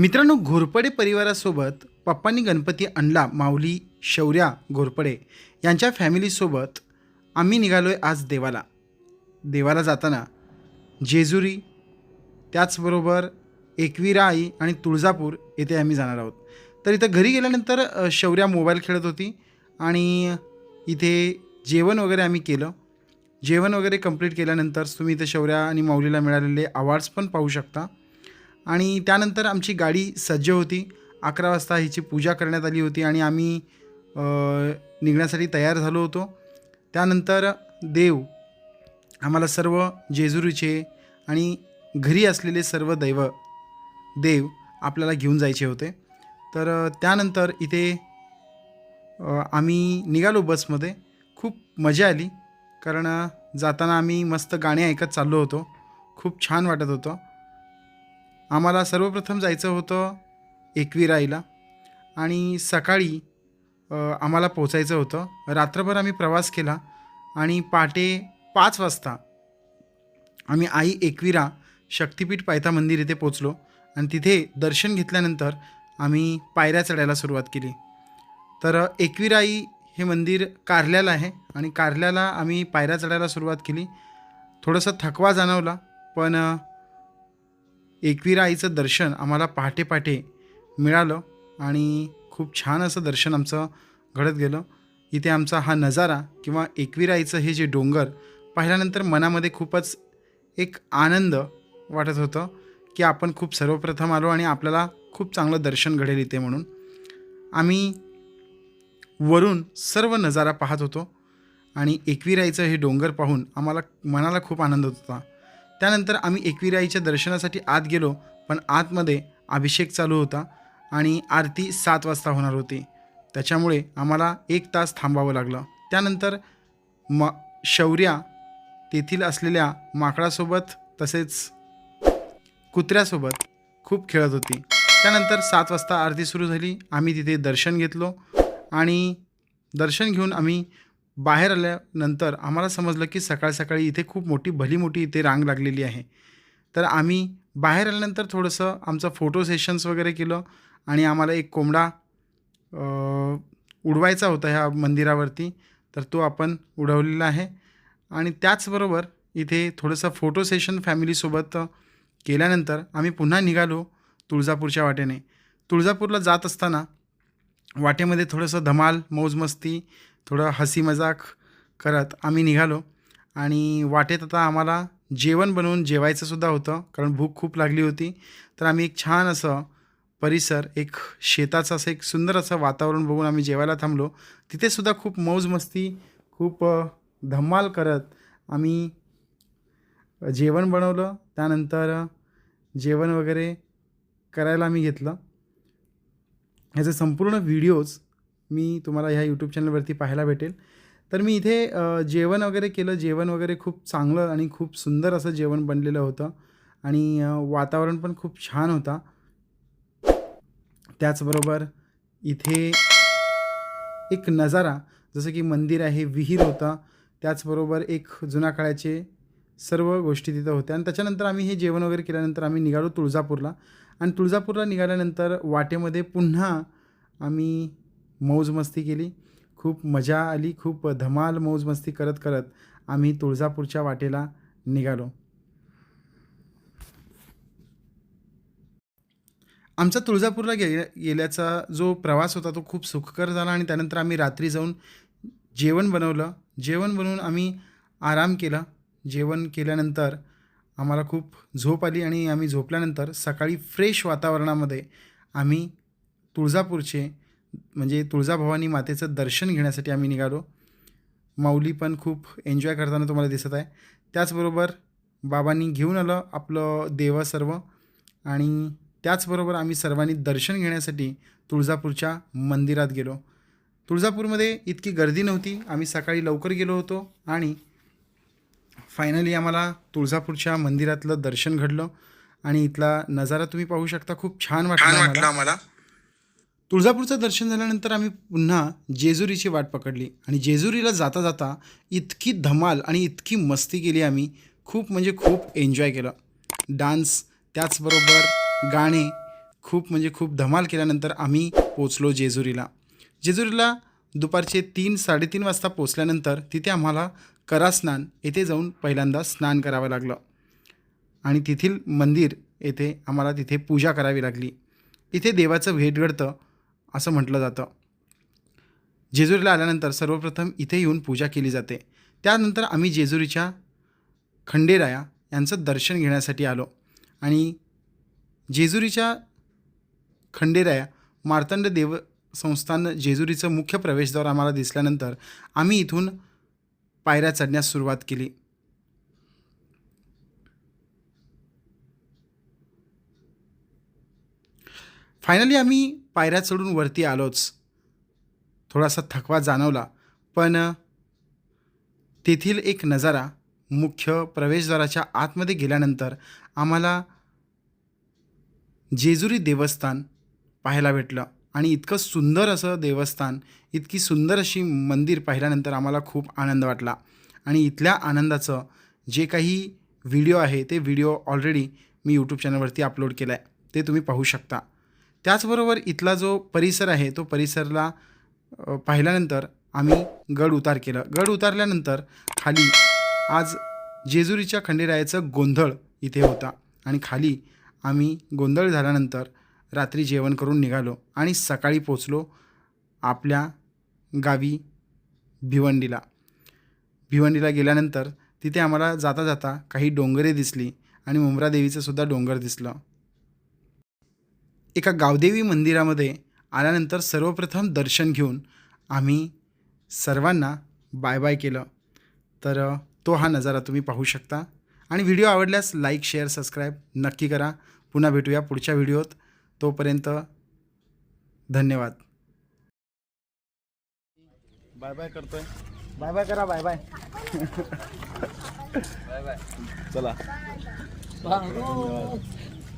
मित्रांनो घोरपडे परिवारासोबत पप्पांनी गणपती आणला माऊली शौर्या घोरपडे यांच्या फॅमिलीसोबत आम्ही निघालो आहे आज देवाला. देवाला जाताना जेजुरी त्याचबरोबर एकवीरा आई आणि तुळजापूर येथे आम्ही जाणार आहोत. तर इथं घरी गेल्यानंतर शौर्या मोबाईल खेळत होती आणि इथे जेवण वगैरे आम्ही केलं. जेवण वगैरे कंप्लीट केल्यानंतर तुम्ही इथं शौर्या आणि माऊलीला मिळालेले अवॉर्ड्स पण पाहू शकता. आणि त्यानंतर आमची गाडी सज्ज होती. अकरा वाजता हिची पूजा करण्यात आली होती आणि आम्ही निघण्यासाठी तयार झालो होतो. त्यानंतर देव आम्हाला सर्व जेजुरीचे आणि घरी असलेले सर्व दैव देव आपल्याला घेऊन जायचे होते. तर त्यानंतर इथे आम्ही निघालो बसमध्ये. खूप मजा आली कारण जाताना आम्ही मस्त गाणी ऐकत चाललो होतो. खूप छान वाटत होतं. आम्हाला सर्वप्रथम जायचं होतं एकविराईला. आणि सकाळी आम्हाला पोचायचं होतं. रात्रभर आम्ही प्रवास केला आणि पहाटे पाच वाजता आम्ही आई एकविरा शक्तिपीठ पायथा मंदिर इथे पोचलो आणि तिथे दर्शन घेतल्यानंतर आम्ही पायऱ्या चढायला सुरुवात केली. तर एकविराई हे मंदिर कारल्याला आहे आणि कारल्याला आम्ही पायऱ्या चढायला सुरुवात केली. थोडंसं थकवा जाणवला पण एकविरा आईचं दर्शन आम्हाला पहाटे पहाटे मिळालं आणि खूप छान असं दर्शन आमचं घडत गेलं. इथे आमचा हा नजारा किंवा एकविरा आईचं हे जे डोंगर पाहिल्यानंतर मनामध्ये खूपच एक आनंद वाटत होतं की आपण खूप सर्वप्रथम आलो आणि आपल्याला खूप चांगलं दर्शन घडेल इथे म्हणून. आम्ही वरून सर्व नजारा पाहत होतो आणि एकविराईचं हे डोंगर पाहून आम्हाला मनाला खूप आनंद होत होता. त्यानंतर आम्ही एकविराईच्या दर्शनासाठी आत गेलो पण आतमध्ये अभिषेक चालू होता आणि आरती सात वाजता होणार होती. त्याच्यामुळे आम्हाला एक तास थांबावं लागलं. त्यानंतर म शौर्या तेथील असलेल्या माकडासोबत तसेच कुत्र्यासोबत खूप खेळत होती. त्यानंतर सात वाजता आरती सुरू झाली. आम्ही तिथे दर्शन घेतलो आणि दर्शन घेऊन आम्ही बाहेर आल्यानंतर आम्हाला समजलं की सकाळ सकाळी इथे खूप मोठी भली मोठी इथे रांग लागलेली आहे. तर आम्ही बाहेर आल्यानंतर थोडंसं आमचं फोटो सेशन्स वगैरे केलं आणि आम्हाला एक कोंबडा उडवायचा होता ह्या मंदिरावरती. तर तो आपण उडवलेला आहे. आणि त्याचबरोबर इथे थोडंसं फोटो सेशन फॅमिलीसोबत केल्यानंतर आम्ही पुन्हा निघालो तुळजापूरच्या वाटेने. तुळजापूरला जात असताना वाटेमध्ये थोडंसं धमाल मौजमस्ती थोडं हसी मजाक करत आम्ही निघालो. आणि वाटेत आता आम्हाला जेवण बनवून जेवायचंसुद्धा होतं कारण भूक खूप लागली होती. तर आम्ही एक छान असं परिसर एक शेताचं असं एक सुंदर असं वातावरण बघून आम्ही जेवायला थांबलो. तिथेसुद्धा खूप मौज मस्ती खूप धम्माल धमाल करत आम्ही जेवण बनवलं. त्यानंतर जेवण वगैरे करायला आम्ही घेतलं. ह्याचे संपूर्ण व्हिडिओज मी तुम्हाला ह्या यूट्यूब चॅनलवरती पाहायला भेटेल. तर मी इथे जेवण वगैरे केलं. जेवण वगैरे खूप चांगलं आणि खूप सुंदर असं जेवण बनलेलं होतं. आणि वातावरण पण खूप छान होता. त्याचबरोबर इथे एक नजारा जसं की मंदिर आहे विहीर होता. त्याचबरोबर एक जुन्या काळाचे सर्व गोष्टी तिथं होत्या. आणि त्याच्यानंतर आम्ही हे जेवण वगैरे केल्यानंतर आम्ही निघालो तुळजापूरला. आणि तुळजापूरला निघाल्यानंतर वाटेमध्ये पुन्हा आम्ही मौजमस्ती केली. खूप मजा आली खूप धमाल मौजमस्ती करत करत आम्ही तुळजापूरच्या वाटेला निघालो. आमचा तुळजापूरला गे गेल्याचा जो प्रवास होता तो खूप सुखकर झाला आणि त्यानंतर आम्ही रात्री जाऊन जेवण बनवलं. जेवण बनवून आम्ही आराम केला. जेवण केल्यानंतर आम्हाला खूप झोप आली आणि आम्ही झोपल्यानंतर सकाळी फ्रेश वातावरणामध्ये आम्ही तुळजापूरचे म्हणजे तुळजाभवानी मातेचं दर्शन घेण्यासाठी आम्ही निघालो. माऊली पण खूप एन्जॉय करताना तुम्हाला दिसत आहे. त्याचबरोबर बाबांनी घेऊन आलं आपलं देव सर्व आणि त्याचबरोबर आम्ही सर्वांनी दर्शन घेण्यासाठी तुळजापूरच्या मंदिरात गेलो. तुळजापूरमध्ये इतकी गर्दी नव्हती. आम्ही सकाळी लवकर गेलो होतो आणि फायनली आम्हाला तुळजापूरच्या मंदिरातलं दर्शन घडलं आणि इथला नजारा तुम्ही पाहू शकता. खूप छान वाटला आम्हाला. तुळजापूरचं दर्शन झाल्यानंतर आम्ही पुन्हा जेजुरीची वाट पकडली. आणि जेजुरीला जाता जाता इतकी धमाल आणि इतकी मस्ती केली आम्ही. खूप म्हणजे खूप एन्जॉय केलं. डान्स त्याचबरोबर गाणे खूप म्हणजे खूप धमाल केल्यानंतर आम्ही पोचलो जेजुरीला. जेजुरीला दुपारचे तीन साडेतीन वाजता पोचल्यानंतर तिथे आम्हाला करास्नान येथे जाऊन पहिल्यांदा स्नान करावं लागलं. आणि तेथील मंदिर येथे आम्हाला तिथे पूजा करावी लागली. इथे देवाचं भेट घडतं. असं म्हटलं जातं. जेजुरीला आल्यानंतर सर्वप्रथम इथे येऊन पूजा केली जाते. त्यानंतर आम्ही जेजुरीच्या खंडेराया यांचं दर्शन घेण्यासाठी आलो. आणि जेजुरीच्या खंडेराया मार्तंड देव संस्थान जेजुरीचं मुख्य प्रवेशद्वार आम्हाला दिसल्यानंतर आम्ही इथून पायऱ्या चढण्यास सुरुवात केली. फायनली आम्ही पायऱ्या चढून वरती आलोच. थोडासा थकवा जाणवला पण तेथील एक नजारा मुख्य प्रवेशद्वाराच्या आतमध्ये गेल्यानंतर आम्हाला जेजुरी देवस्थान पाहायला भेटलं. आणि इतकं सुंदर असं देवस्थान इतकी सुंदर अशी मंदिर पाहिल्यानंतर आम्हाला खूप आनंद वाटला. आणि इथल्या आनंदाचं जे काही व्हिडिओ आहे ते व्हिडिओ ऑलरेडी मी यूट्यूब चॅनलवरती अपलोड केला आहे ते तुम्ही पाहू शकता. त्याचबरोबर इथला जो परिसर आहे तो परिसरला पाहिल्यानंतर आम्ही गड उतार केलं. गड उतारल्यानंतर खाली आज जेजुरीच्या खंडेरायाचं गोंधळ इथे होता आणि खाली आम्ही गोंधळ झाल्यानंतर रात्री जेवण करून निघालो आणि सकाळी पोचलो आपल्या गावी भिवंडीला. भिवंडीला गेल्यानंतर तिथे आम्हाला जाता जाता काही डोंगरे दिसली आणि मुंब्रा देवीचं सुद्धा डोंगर दिसलं. एका गावदेवी मंदिरामध्ये आल्यानंतर सर्वप्रथम दर्शन घेऊन आम्ही सर्वांना बाय बाय केलं. तर तो हा नजारा तुम्ही पाहू शकता. आणि व्हिडिओ आवडल्यास लाईक शेअर सबस्क्राईब नक्की करा. पुन्हा भेटूया पुढच्या व्हिडिओत. तोपर्यंत धन्यवाद. बाय बाय करतोय. बाय बाय करा बाय बाय. चला.